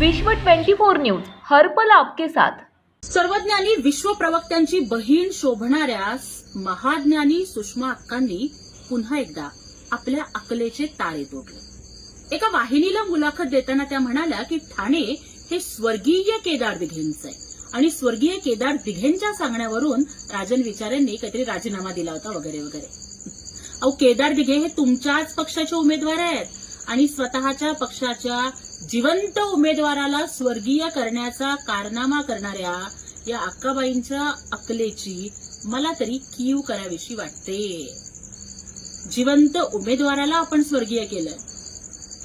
विश्व 24 न्यूज हरपल आपके साथ. सर्वज्ञानी विश्वप्रवक्त्यांची बहीण शोभणाऱ्या महाज्ञानी सुषमा अक्कांनी पुन्हा एकदा आपल्या अकलेचे ताळे तोडले एका वाहिनीला मुलाखत देताना त्या म्हणाल्या की ठाणे हे स्वर्गीय केदार दिघेंचं आहे. आणि स्वर्गीय केदार दिघेंच्या सांगण्यावरून राजन विचारेंनी काहीतरी राजीनामा दिला होता वगैरे वगैरे. अहो केदार दिघे हे तुमच्याच पक्षाचे उमेदवार आहेत आणि स्वतःच्या पक्षाच्या जिवंत उमेदवाराला स्वर्गीय करण्याचा कारनामा करणाऱ्या या अक्काबाईंच्या अकलेची मला तरी कीव करावीशी वाटते. जिवंत उमेदवाराला आपण स्वर्गीय केलं.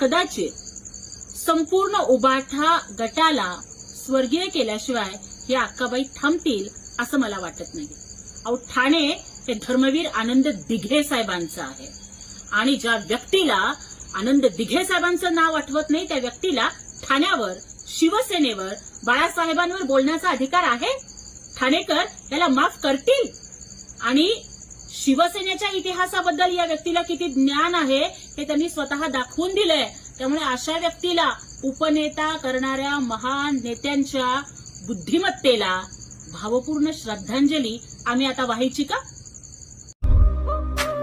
कदाचित संपूर्ण उबाठा गटाला स्वर्गीय केल्याशिवाय या अक्काबाई थांबतील असं मला वाटत नाही. अहो ठाणे हे धर्मवीर आनंद दिघे साहेबांचं आहे. आणि ज्या व्यक्तीला आनंद दिघे साहेबांचं नाव आठवत नाही त्या व्यक्तीला. ठाण्यावर शिवसेनेवर बाळासाहेबांवर बोलण्याचा अधिकार आहे? ठाणेकर याला माफ करतील? आणि शिवसेनेच्या इतिहासाबद्दल या व्यक्तीला किती ज्ञान आहे हे त्यांनी स्वतः दाखवून दिलंय. त्यामुळे अशा व्यक्तीला उपनेता करणाऱ्या महान नेत्यांच्या बुद्धिमत्तेला भावपूर्ण श्रद्धांजली आम्ही आता वाहायची का?